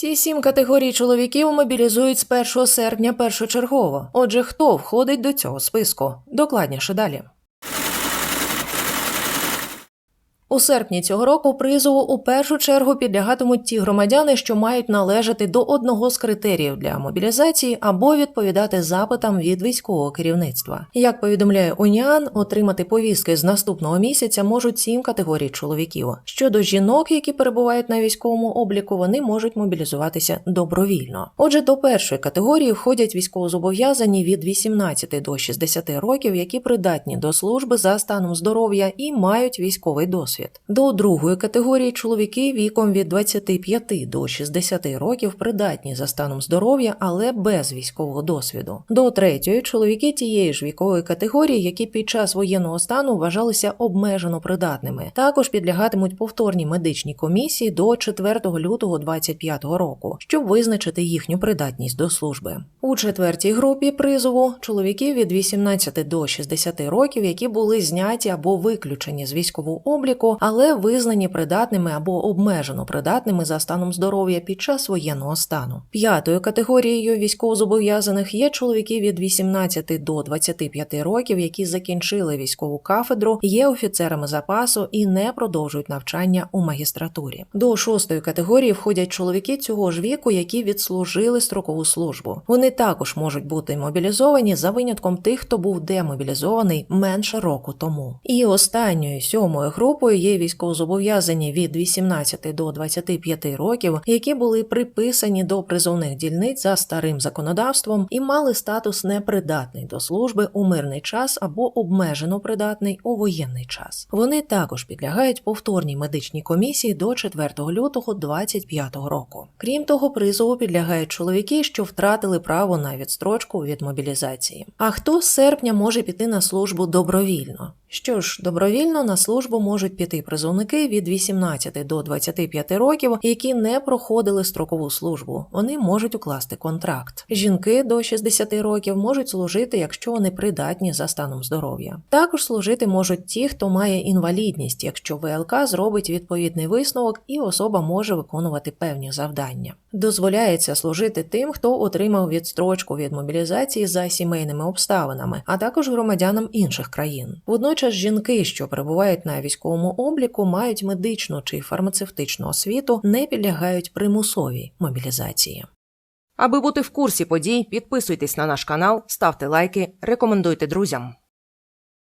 Ці сім категорій чоловіків мобілізують з 1 серпня першочергово. Отже, хто входить до цього списку? Докладніше далі. У серпні цього року призову у першу чергу підлягатимуть ті громадяни, що мають належати до одного з критеріїв для мобілізації або відповідати запитам від військового керівництва. Як повідомляє Уніан, отримати повістки з наступного місяця можуть сім категорій чоловіків. Щодо жінок, які перебувають на військовому обліку, вони можуть мобілізуватися добровільно. Отже, до першої категорії входять військовозобов'язані від 18 до 60 років, які придатні до служби за станом здоров'я і мають військовий досвід. До другої категорії чоловіки віком від 25 до 60 років придатні за станом здоров'я, але без військового досвіду. До третьої чоловіки тієї ж вікової категорії, які під час воєнного стану вважалися обмежено придатними. Також підлягатимуть повторній медичній комісії до 4 лютого 2025 року, щоб визначити їхню придатність до служби. У четвертій групі призову чоловіки від 18 до 60 років, які були зняті або виключені з військового обліку, але визнані придатними або обмежено придатними за станом здоров'я під час воєнного стану. П'ятою категорією військовозобов'язаних є чоловіки від 18 до 25 років, які закінчили військову кафедру, є офіцерами запасу і не продовжують навчання у магістратурі. До шостої категорії входять чоловіки цього ж віку, які відслужили строкову службу. Вони також можуть бути мобілізовані за винятком тих, хто був демобілізований менше року тому. І останньою сьомою групою є військовозобов'язані від 18 до 25 років, які були приписані до призовних дільниць за старим законодавством і мали статус непридатний до служби у мирний час або обмежено придатний у воєнний час. Вони також підлягають повторній медичній комісії до 4 лютого 2025 року. Крім того, призову підлягають чоловіки, що втратили право на відстрочку від мобілізації. А хто з серпня може піти на службу добровільно? Що ж, добровільно на службу можуть піти призовники від 18 до 25 років, які не проходили строкову службу. Вони можуть укласти контракт. Жінки до 60 років можуть служити, якщо вони придатні за станом здоров'я. Також служити можуть ті, хто має інвалідність, якщо ВЛК зробить відповідний висновок і особа може виконувати певні завдання. Дозволяється служити тим, хто отримав відстрочку від мобілізації за сімейними обставинами, а також громадянам інших країн. Водночас жінки, що перебувають на військовому обліку, мають медичну чи фармацевтичну освіту, не підлягають примусовій мобілізації. Аби бути в курсі подій, підписуйтесь на наш канал, ставте лайки, рекомендуйте друзям.